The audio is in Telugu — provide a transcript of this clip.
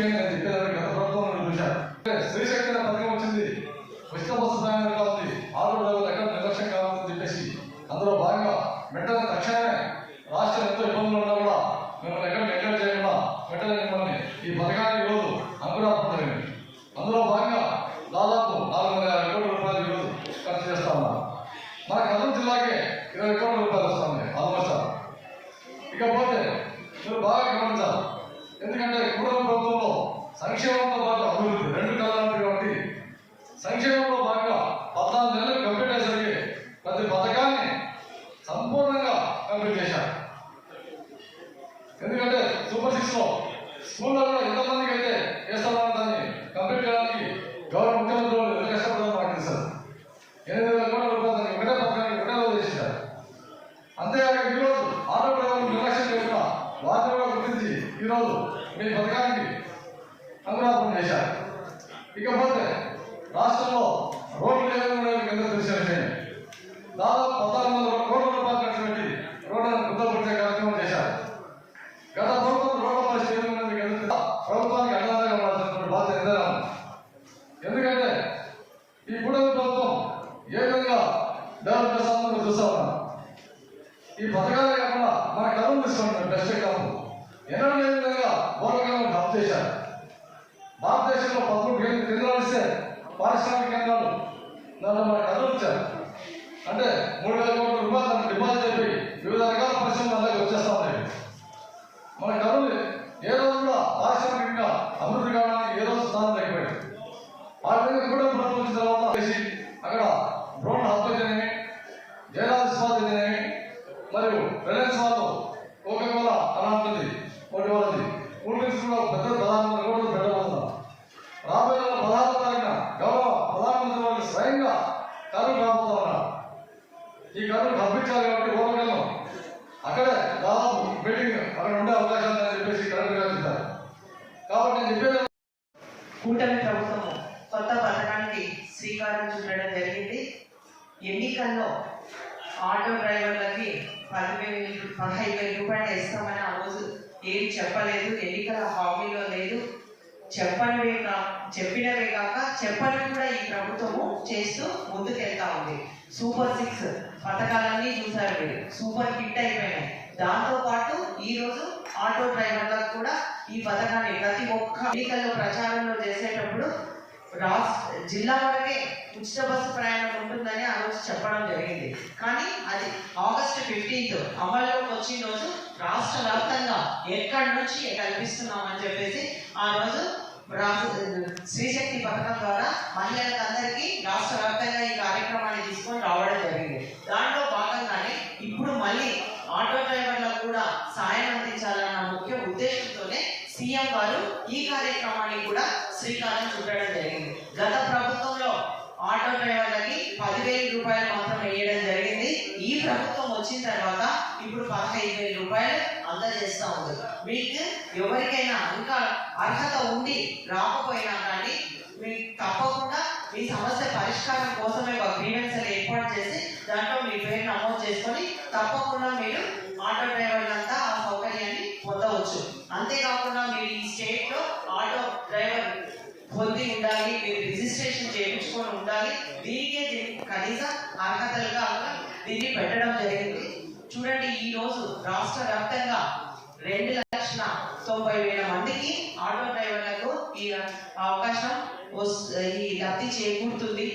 ముఖ్యంగా నేను గత ప్రభుత్వం నేను చూశాను శ్రీశక్తి పథకం వచ్చింది. ఉచిత బస్సు ప్రయాణం కావాలి. ఆరు రోజులు ఎక్కడ నిర్లక్ష్యం కావాలని చెప్పేసి అందులో భాగంగా వెంటనే తక్షణమే రాష్ట్ర ఎంతో ఇబ్బందులు ఉన్నా కూడా మిమ్మల్ని ఎక్కడ నెగ్లెక్ట్ చేయకుండా వెంటనే మిమ్మల్ని ఈ పథకాన్ని ఈరోజు అంకురాపడలేదు అందులో భాగంగా దాదాపు నాలుగు వందల యాభై కోట్ల రూపాయలు ఈరోజు ఖర్చు చేస్తా ఉన్నారు మన కర్నూలు జిల్లాకే ఇరవై కోట్ల రూపాయలు వస్తుంది ఆల్మోస్ట్ ఇకపోతే మీరు బాగా గమనించాలి. ఎందుకంటే పాటు అభివృద్ధి రెండు కళలు కాబట్టి సంక్షేమంలో భాగంగా పద్నాలుగు నెలలు కంప్లీట్ అయ్యేసరికి ప్రతి పథకాన్ని సంపూర్ణంగా కంప్లీట్ చేశారు. ఎందుకంటే సూపర్ సిక్స్లో స్కూళ్ళలో ఎంతమందికి అయితే వేస్తామని దాన్ని కంప్లీట్ చేయడానికి గౌరవ ముఖ్యమంత్రి వాళ్ళు ఎంత కష్టపడతారో నాకు తెలుసు. ఎనిమిది వేల కోట్ల రూపాయలు ఒకటే పథకాన్ని ఒకటే రోజు చేశారు. అంతేకాక ఈరోజు ఆటో డ్రైవర్లు నిర్లక్ష్యం చేయకుండా వారిని కూడా గుర్తించి ఈరోజు మీ పథకానికి అంకురార్పణ చేశారు. ఇకపోతే రాష్ట్రంలో రోడ్లు లేకుండా కింద తెలిసిన విషయం? దాదాపు పద్నాలుగు వందల కోట్ల రూపాయలు ఖర్చు పెట్టి రోడ్లను కుదపరిచే కార్యక్రమం చేశారు. గత ప్రభుత్వం రోడ్ల పరిస్థితి ప్రభుత్వానికి అండదండగా ఉండాల్సినటువంటి బాధ్యత ఎంతైనా ఎందుకంటే ఈ కూడలి ప్రభుత్వం ఏ విధంగా డెవలప్ చేస్తామని చూస్తా ఉన్నాం ఈ పథకాలే కాకుండా మన కథలు తీసుకుంటున్నాం బెస్ట్ ఎగ్జాంపుల్. ఎన్నో లేని విధంగా పూర్వకాలం డబ్ చేశారు. భారతదేశంలో పదమూడు కేంద్రాలు ఇస్తే పారిశ్రామిక కేంద్రాలు. దాంట్లో మనకు కరువు ఇచ్చారు అంటే మూడు వేల కోట్ల రూపాయలు డిమాండ్ చెప్పి వివిధ రకాల పరిశ్రమలు అలాగే వచ్చేస్తా ఉన్నాయి మన కరువు ఏ రోజు కూడా పారిశ్రామికంగా అభివృద్ధి కావడానికి ఏ రోజు స్థానం లేకపోయాడు ఆ విధంగా కూడా ప్రభుత్వం వచ్చిన తర్వాత చేసి అక్కడ డ్రోన్ హబ్ అయితేనేమి జయరాజ్ ఇస్పాత్ అయితేనేమి మరియు రిలయన్స్ వాళ్ళు కోకా కోలా అలా ఉంటుంది ఒకటి వాళ్ళది కూల్ డ్రింక్స్ కూడా పెద్ద ప్రధానమంత్రి కూడా పెట్టబోతున్నారు రాబోయే నెల పదహారు తారీఖున గౌరవ ప్రధానమంత్రి వారికి స్వయంగా కరువు రాబోతా ఉన్నారు ఈ పంపించాలి కాబట్టి ఓరగలను అక్కడే దాదాపు మీటింగ్ అక్కడ ఉండే అవకాశాలు అని చెప్పేసి కరెక్ట్గా చెప్తారు. కాబట్టి నేను చెప్పేది కూటమి ప్రభుత్వం కొత్త పథకానికి శ్రీకారం చుట్టడం జరిగింది. ఎన్నికల్లో ఆటో డ్రైవర్లకి పదివేలు పదహైదు వేల రూపాయలు ఇస్తామని ఆ రోజు ఏం చెప్పలేదు. ఎన్నికల హామీలో లేదు. చెప్పనివే కా చెప్పినవే కాక చెప్పని కూడా ఈ ప్రభుత్వము చేస్తూ ముందుకెళ్తా ఉంది. సూపర్ సిక్స్ పథకాలన్నీ చూసారు మీరు. సూపర్ హిట్ అయిపోయినాయి. దాంతో పాటు ఈ రోజు ఆటో డ్రైవర్లకు కూడా ఈ పథకాన్ని ప్రతి ఒక్క ఎన్నికల్లో ప్రచారంలో చేసేటప్పుడు రాష్ట్ర జిల్లా వరకే ఉచిత బస్సు ప్రయాణం ఉంటుందని ఆ రోజు చెప్పడం జరిగింది. కానీ అది ఆగస్టు ఫిఫ్టీన్త్ అమల్లోకి వచ్చిన రోజు రాష్ట్ర వ్యాప్తంగా ఎక్కడి నుంచి కల్పిస్తున్నామని చెప్పేసి ఆ రోజు శ్రీశక్తి పథకం ద్వారా మహిళలకు అందరికీ రాష్ట్ర వ్యాప్తంగా ఈ కార్యక్రమాన్ని తీసుకొని రావడం జరిగింది. దాంట్లో భాగంగానే ఇప్పుడు మళ్ళీ ఆటో డ్రైవర్లకు కూడా సాయం అందించాలన్న ముఖ్య ఉద్దేశంతోనే సీఎం గారు ఈ కార్యక్రమాన్ని కూడా శ్రీకారం చుట్టడం జరిగింది. గత ప్రభుత్వంలో ఆటో డ్రైవర్లకి పదివేల రూపాయలు మాత్రం వేయడం జరిగింది. ఈ ప్రభుత్వం వచ్చిన తర్వాత ఇప్పుడు పదహైదు వేల రూపాయలు అందజేస్తా ఉంది మీకు ఎవరికైనా ఇంకా అర్హత ఉండి రాకపోయినా కానీ మీకు తప్పకుండా మీ సమస్య పరిష్కారం కోసమే ఒక గ్రీవెన్సీలు ఏర్పాటు చేసి దాంట్లో మీ పేరు నమోదు చేసుకొని తప్పకుండా మీరు ఆటో డ్రైవర్లంతా ఆ సౌకర్యాన్ని పొందవచ్చు. అంతేకాకుండా మీరు ఈ స్టేట్లో ఆటో డ్రైవర్ పొంది ఉండాలి మీరు రిజిస్ట్రేషన్ చేయించుకొని ఉండాలి దీనికే దీనికి కనీస అర్హతలుగా దీన్ని పెట్టడం జరిగింది. చూడండి ఈ రోజు రాష్ట్ర వ్యాప్తంగా రెండు లక్షల తొంభై వేల మందికి ఆటో డ్రైవర్లకు ఈ అవకాశం ఈ లబ్ధి చేకూరుతుంది.